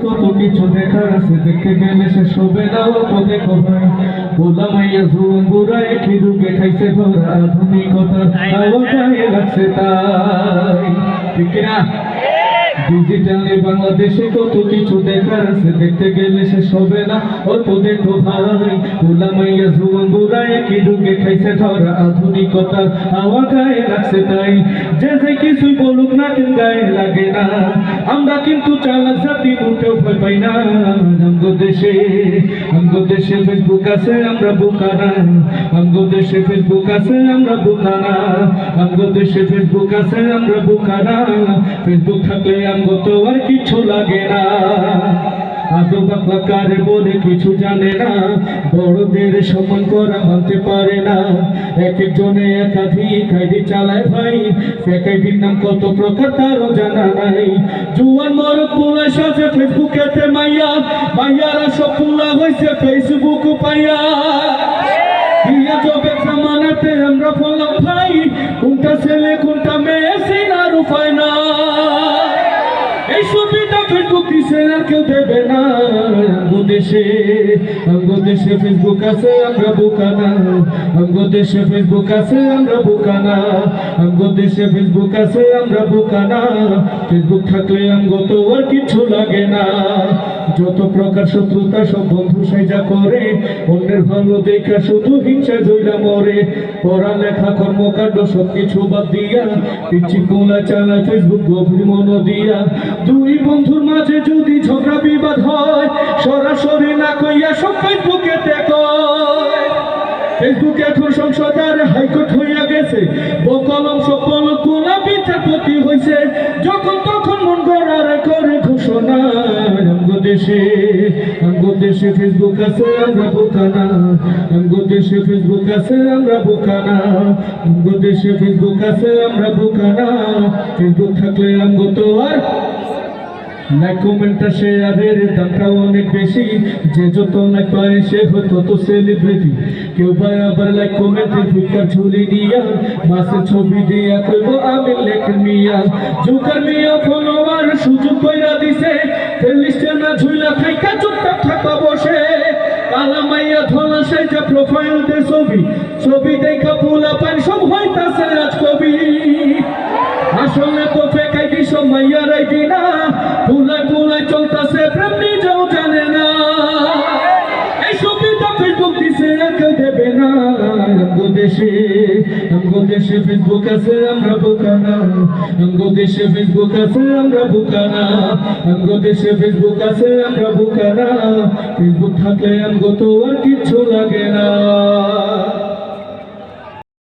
কত কিছু দেখার আছে, দেখতে গেলে সে শোবে না পথে কোথায় বলা মাইয়া জুয়ান বুড়ায় কি রূপে খাইছে ধরা আধুনিকতা হাওয়া গায়ে লাগছে তাই। ঠিক না ডিজিটালে বাংলাদেশে কত কিছু দেখার আছে দেখতে গেলে শেষ হবে না অল্প দেখো ভাই বলা মাইয়া জুয়ান বুড়ায় কি রূপে খাইছে ধরা আধুনিকতা হাওয়া গায়ে লাগছে তাই যে যে কিছুই বলুক না কেন গায়ে লাগে না আমরা কিন্তু চালাক জাতি উঠেও ভয় পাই না আমগো দেশে আমগো দেশে ফেসবুক আছে আমরা বোকা না আমগো দেশে ফেসবুক আছে আমরা বোকা না আমগো দেশে ফেসবুক আছে আমরা বোকা না ফেসবুক থাকলে আমগো তো আর কিছু লাগে না। আদো বাকলা কারে বলে কিছু জানে না। বড়দের সম্মান করা মানতে পারে না। এক একজনে একাধিক আইডি চালায় ভাই। ফেক আইডির নাম কত প্রকার তারও জানা নাই। জুয়ান মরক পুলা সাজে ফেসবুকেতে মাইয়া। মাইয়ারা সব পুলা হয়েছে ফেসবুক পাইয়া। দিয়া জবে জামানাতে আমরা বললাম ভাই কোনটা ছেলে কোনটা মেয়ে? দেবে না আমগো দেশে আমগো দেশে ফেসবুক আছে, আমরা বোকা না আমগো দেশে ফেসবুক আছে, আমরা বোকা না আমগো দেশে ফেসবুক আছে, আমরা বোকা না ফেসবুক থাকলে আমগো তো আর কিছু লাগে না। যত প্রকার শত্রুতা সব বন্ধু সাইজা করে, অন্যের ভালো দেখা শুধু হিংসা জইলা মরে। পড়ালেখা, কর্মকাণ্ড সব কিছু বাদ দিয়া, পিচ্ছি কোলা চালায় ফেসবুক গভীর মন দিয়া। দুই বন্ধুর মাঝে যদি ঝগড়া বিবাদ হয় সরাসরি না কইয়া সব ফেসবুকে ফেসবুক এখন সংসদ আর হাইকোর্ট হইয়া গেছে। বকলম সকল কোলা বিচারপতি হইছে। যখন তখন মন করার করে ঘোষণা। ফেসবুক আছে, আমরা দেশে ফেসবুক আছে, আমরা ফেসবুক আছে, আমরা বোকানা ফেসবুক থাকলে আমগো তো আর লাইক কমেন্টটা শেয়ারের দামটা অনেক বেশি। যে যত লাইক পায় সে হতো তো সেলিব্রিটি কেউ ভাই আবার লাইক কমেন্টে ফিকার ঝুলি দিয়া মাসের ছবি দিয়া কইব, আমি লেখ মিয়া। জুকার মিয়া ফলোয়ার সুযোগ কইরা দিছে লিস্টে না ঝুইলা খাইকা চুপচাপ থাকা বসে। কালা মাইয়া ধলা সাইজা প্রোফাইল দে ছবি ছবি দেখা পোলা পান, সব হইতাছে আজ কবি আসলে তো ফেকাই দিস মাইয়ার দেশে আমগো দেশে ফেসবুক আছে, আমরা বোকানা। আমগো দেশে ফেসবুক আছে, আমরা বোকানা। আমগো দেশে ফেসবুক আছে, আমরা বোকানা। ফেসবুক থাকলে আমগো তো আর কিচ্ছু লাগে না।